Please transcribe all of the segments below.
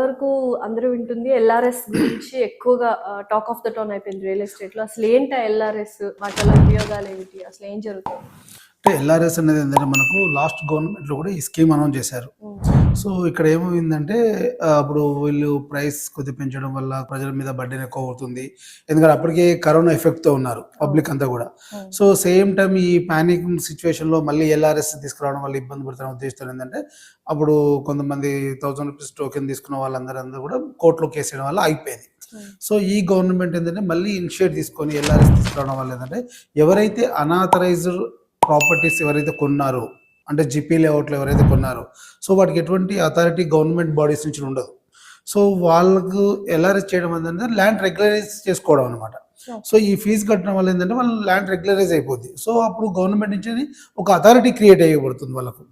వరకు అందరూ వింటుంది. ఎల్ఆర్ఎస్ గురించి ఎక్కువగా టాక్ ఆఫ్ ద టౌన్ అయిపోయింది రియల్ ఎస్టేట్లో. అసలు ఏంటి ఎల్ఆర్ఎస్? వాటి వల్ల ఉపయోగాలు ఏమిటి అసలు ఏం జరుగుతుంది అంటే ఎల్ఆర్ఎస్ అనేది ఏంటంటే మనకు లాస్ట్ గవర్నమెంట్లో కూడా ఈ స్కీమ్ అనౌన్స్ చేశారు. సో ఇక్కడ ఏమైందంటే అప్పుడు వీళ్ళు ప్రైస్ కొద్దిగా పెంచడం వల్ల ప్రజల మీద బడ్డెన్ ఎక్కువ అవుతుంది. ఎందుకంటే అప్పటికే కరోనా ఎఫెక్ట్తో ఉన్నారు పబ్లిక్ అంతా కూడా. సో సేమ్ టైం ఈ పానిక్ సిచ్యువేషన్లో మళ్ళీ ఎల్ఆర్ఎస్ తీసుకురావడం వల్ల ఇబ్బంది పడుతున్న ఉద్దేశంతో ఏంటంటే అప్పుడు కొంతమంది థౌసండ్ రూపీస్ టోకెన్ తీసుకున్న వాళ్ళందరూ కూడా కోర్టులో కేసు వేయడం వల్ల అయిపోయింది. సో ఈ గవర్నమెంట్ ఏంటంటే మళ్ళీ ఇనిషియేట్ తీసుకొని ఎల్ఆర్ఎస్ తీసుకురావడం వల్ల ఏంటంటే ఎవరైతే అనాథరైజ్డ్ ప్రాపర్టీస్ ఎవరైతే కొన్నారో అంటే జిపీ లేఅవుట్లు ఎవరైతే కొన్నారో. సో వాటికి ఎటువంటి అథారిటీ గవర్నమెంట్ బాడీస్ నుంచి ఉండదు. సో వాళ్ళకు ఎల్ఆర్ఎస్ చేయడం ఏంటంటే ల్యాండ్ రెగ్యులరైజ్ చేసుకోవడం అనమాట సో ఈ ఫీజు కట్టడం వల్ల ఏంటంటే వాళ్ళ ల్యాండ్ రెగ్యులరైజ్ అయిపోద్ది. సో అప్పుడు గవర్నమెంట్ నుంచి ఒక అథారిటీ క్రియేట్ అయ్యబడుతుంది వాళ్ళకు.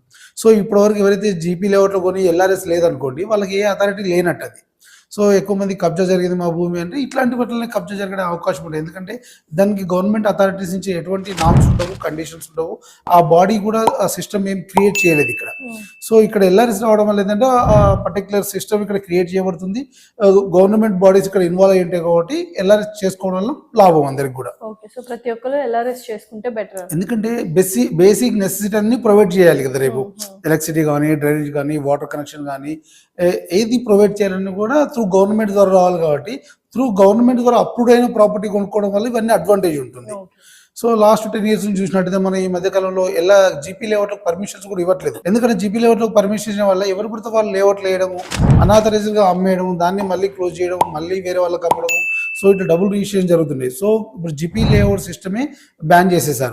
సో ఇప్పటివరకు ఎవరైతే జీపీ లేఅవుట్లో కొని ఎల్ఆర్ఎస్ లేదనుకోండి వాళ్ళకి ఏ అథారిటీ లేనట్టు అది. సో ఎక్కువ మంది కబ్జా జరిగింది మా భూమి అంటే ఇట్లాంటి వాటిని కబ్జా జరిగే అవకాశం ఉంటుంది ఎందుకంటే దానికి గవర్నమెంట్ అథారిటీస్ నుంచి ఎటువంటి నామ్స్ ఉండవు కండిషన్స్ ఉండవు. ఆ బాడీ కూడా ఆ సిస్టమ్ ఏం క్రియేట్ చేయలేదు ఇక్కడ. సో ఇక్కడ ఎల్ఆర్ఎస్ రావడం వల్ల ఏంటంటే ఆ పర్టికులర్ సిస్టమ్ ఇక్కడ క్రియేట్ చేయబడుతుంది. గవర్నమెంట్ బాడీస్ ఇక్కడ ఇన్వాల్వ్ అయి ఉంటాయి కాబట్టి ఎల్ఆర్ఎస్ చేసుకోవడం వల్ల లాభం అందరికి కూడా. ఓకే సో ప్రతి ఒక్కరు ఎల్ఆర్ఎస్ చేసుకుంటే బెటర్ ఎందుకంటే బేసిక్ బేసిక్ నెసెసిటీ అన్ని ప్రొవైడ్ చేయాలి కదా రేపు. ఎలక్ట్రిసిటీ కానీ డ్రైనేజ్ కానీ వాటర్ కనెక్షన్ కానీ ఏది ప్రొవైడ్ చేయాలని కూడా త్రూ గవర్నమెంట్ ద్వారా రావాలి కాబట్టి త్రూ గవర్నమెంట్ ద్వారా అప్రూవ్ అయిన ప్రాపర్టీ కొనుక్కోవడం వల్ల ఇవన్నీ అడ్వాంటేజ్ ఉంటుంది. సో లాస్ట్ టెన్ ఇయర్స్ నుంచి చూసినట్టయితే మన ఈ మధ్య కాలంలో ఎలా జీపీ లేఅవుట్ పర్మిషన్స్ కూడా ఇవ్వట్లేదు. ఎందుకంటే జీపీ లేఅవుట్ పర్మిషన్ ఇవ్వడం వల్ల ఎవరు పడితే వాళ్ళు లేఅవుట్ వేయడము అనాథరైజ్డ్గా అమ్మేయడం దాన్ని మళ్ళీ క్లోజ్ చేయడం మళ్ళీ వేరే వాళ్ళకి అమ్మడం సో ఇట్లా డబుల్ రిజిస్ట్రేషన్ జరుగుతుంది సో ఇప్పుడు జీపీ లేఅవుట్ సిస్టమే బ్యాన్ చేసేసారు.